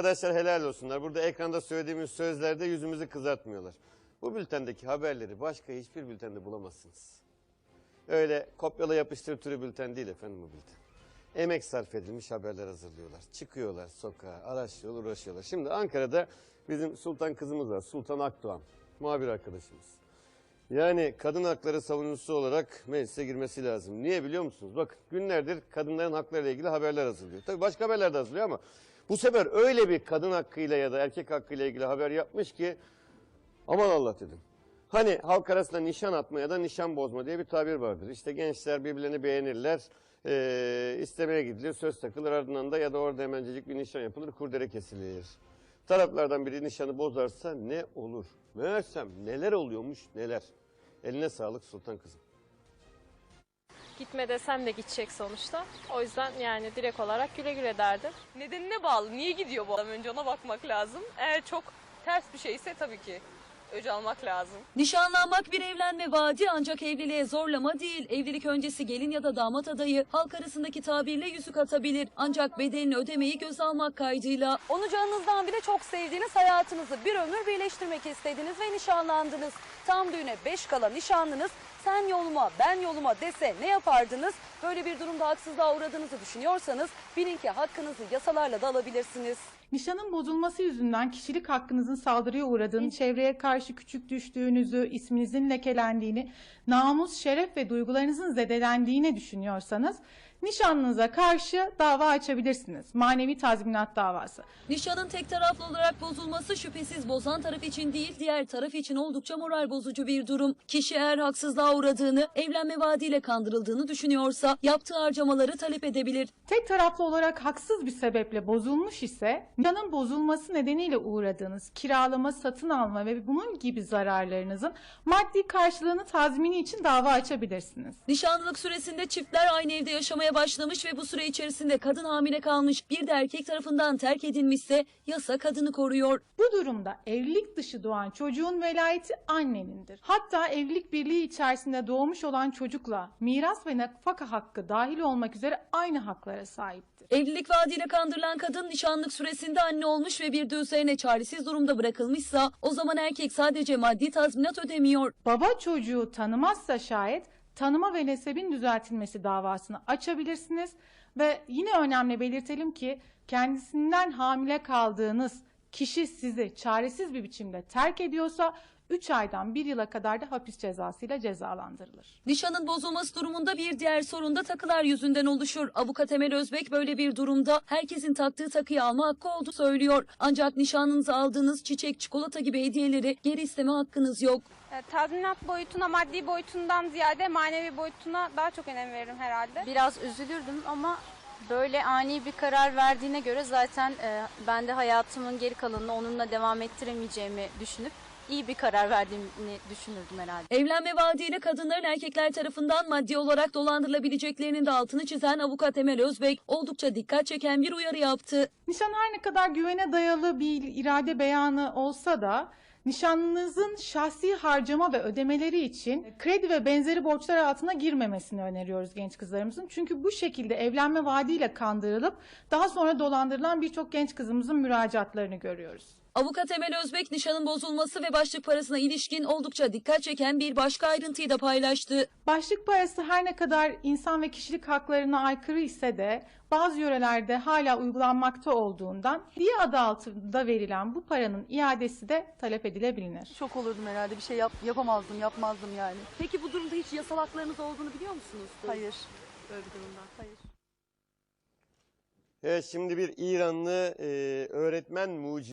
Arkadaşlar helal olsunlar. Burada ekranda söylediğimiz sözlerde yüzümüzü kızartmıyorlar. Bu bültendeki haberleri başka hiçbir bültende bulamazsınız. Öyle kopyala yapıştır türü bülten değil efendim bu bülten. Emek sarf edilmiş haberler hazırlıyorlar. Çıkıyorlar sokağa, araştırıyorlar, uğraşıyorlar. Şimdi Ankara'da bizim Sultan kızımız var. Sultan Akdoğan. Muhabir arkadaşımız. Yani kadın hakları savunucusu olarak meclise girmesi lazım. Niye biliyor musunuz? Bakın günlerdir kadınların haklarıyla ilgili haberler hazırlıyor. Tabii başka haberler de hazırlıyor ama bu sefer öyle bir kadın hakkıyla ya da erkek hakkıyla ilgili haber yapmış ki aman Allah dedim. Hani halk arasında nişan atma ya da nişan bozma diye bir tabir vardır. İşte gençler birbirlerini beğenirler, eee, istemeye gidilir, söz takılır ardından da ya da orada hemencecik bir nişan yapılır, kurdele kesilir. Taraflardan biri nişanı bozarsa ne olur? Meğersem neler oluyormuş neler. Eline sağlık sultan kızım. Gitme desem de gidecek sonuçta. O yüzden yani direkt olarak güle güle derdim. Nedenine bağlı. Niye gidiyor bu adam? Önce ona bakmak lazım. Eğer çok ters bir şeyse tabii ki öc almak lazım. Nişanlanmak bir evlenme vaadi ancak evliliğe zorlama değil. Evlilik öncesi gelin ya da damat adayı halk arasındaki tabirle yüzük atabilir. Ancak bedelini ödemeyi göz almak kaydıyla. Onu canınızdan bile çok sevdiğiniz hayatınızı bir ömür birleştirmek istediniz ve nişanlandınız. Tam düğüne beş kala nişanlınız sen yoluma ben yoluma dese ne yapardınız? Böyle bir durumda haksızlığa uğradığınızı düşünüyorsanız bilin ki hakkınızı yasalarla da alabilirsiniz. Nişanın bozulması yüzünden kişilik hakkınızın saldırıya uğradığını, çevreye karşı küçük düştüğünüzü, isminizin lekelendiğini, namus, şeref ve duygularınızın zedelendiğini düşünüyorsanız nişanlınıza karşı dava açabilirsiniz. Manevi tazminat davası. Nişanın tek taraflı olarak bozulması şüphesiz bozan taraf için değil diğer taraf için oldukça moral bozucu bir durum. Kişi eğer haksızlığa uğradığını, evlenme vaadiyle kandırıldığını düşünüyorsa yaptığı harcamaları talep edebilir. Tek taraflı olarak haksız bir sebeple bozulmuş ise nişanın bozulması nedeniyle uğradığınız kiralama, satın alma ve bunun gibi zararlarınızın maddi karşılığını tazmini için dava açabilirsiniz. Nişanlılık süresinde çiftler aynı evde yaşamaya başlamış ve bu süre içerisinde kadın hamile kalmış bir de erkek tarafından terk edilmişse yasa kadını koruyor. Bu durumda evlilik dışı doğan çocuğun velayeti annenindir. Hatta evlilik birliği içerisinde doğmuş olan çocukla miras ve nafaka hakkı dahil olmak üzere aynı haklara sahiptir. Evlilik vaadiyle kandırılan kadın nişanlık süresinde anne olmuş ve bir de üzerine çaresiz durumda bırakılmışsa o zaman erkek sadece maddi tazminat ödemiyor. Baba çocuğu tanımazsa şayet tanıma ve nesebin düzeltilmesi davasını açabilirsiniz. Ve yine önemli belirtelim ki kendisinden hamile kaldığınız kişi sizi çaresiz bir biçimde terk ediyorsa 3 aydan 1 yıla kadar da hapis cezasıyla cezalandırılır. Nişanın bozulması durumunda bir diğer sorun da takılar yüzünden oluşur. Avukat Emel Özbek böyle bir durumda herkesin taktığı takıyı alma hakkı olduğu söylüyor. Ancak nişanınıza aldığınız çiçek, çikolata gibi hediyeleri geri isteme hakkınız yok. E, Tazminat boyutuna, maddi boyutundan ziyade manevi boyutuna daha çok önem veririm herhalde. Biraz üzülürdüm ama böyle ani bir karar verdiğine göre zaten e, ben de hayatımın geri kalanını onunla devam ettiremeyeceğimi düşünüp iyi bir karar verdiğimi düşünürdüm herhalde. Evlenme vaadiyle kadınların erkekler tarafından maddi olarak dolandırılabileceklerinin de altını çizen avukat Emel Özbek oldukça dikkat çeken bir uyarı yaptı. Nişan her ne kadar güvene dayalı bir irade beyanı olsa da nişanlınızın şahsi harcama ve ödemeleri için kredi ve benzeri borçlar altına girmemesini öneriyoruz genç kızlarımızın. Çünkü bu şekilde evlenme vaadiyle kandırılıp daha sonra dolandırılan birçok genç kızımızın müracaatlarını görüyoruz. Avukat Emel Özbek nişanın bozulması ve başlık parasına ilişkin oldukça dikkat çeken bir başka ayrıntıyı da paylaştı. Başlık parası her ne kadar insan ve kişilik haklarına aykırı ise de bazı yörelerde hala uygulanmakta olduğundan diye adı altında verilen bu paranın iadesi de talep edilebilir. Şok olurdum herhalde bir şey yap, yapamazdım yapmazdım yani. Peki bu durumda hiç yasal haklarınız olduğunu biliyor musunuz? Hayır. Böyle bir durumda. Hayır. Evet şimdi bir İranlı e, öğretmen mucidi